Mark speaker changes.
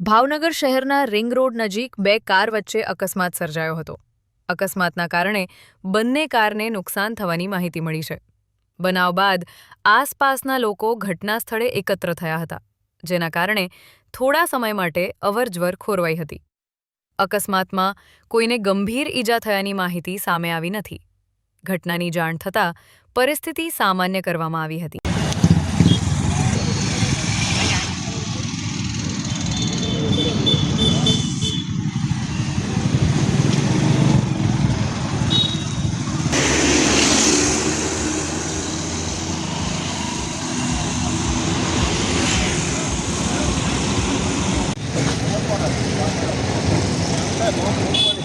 Speaker 1: ભાવનગર શહેરના ring road નજીક બે કાર વચ્ચે અકસ્માત સર્જાયો હતો. અકસ્માતના કારણે બંને કારને નુકસાન થવાની માહિતી મળી છે. બનાવ બાદ આસપાસના લોકો ઘટના સ્થળે એકત્ર થયા હતા, જેના કારણે થોડા સમય માટે અવરજવર ખોરવાઈ હતી. અકસ્માતમાં કોઈને ગંભીર ઈજા થયાની માહિતી સામે આવી નથી. ઘટનાની જાણ થતાં પરિસ્થિતિ સામાન્ય કરવામાં આવી હતી. Thank you.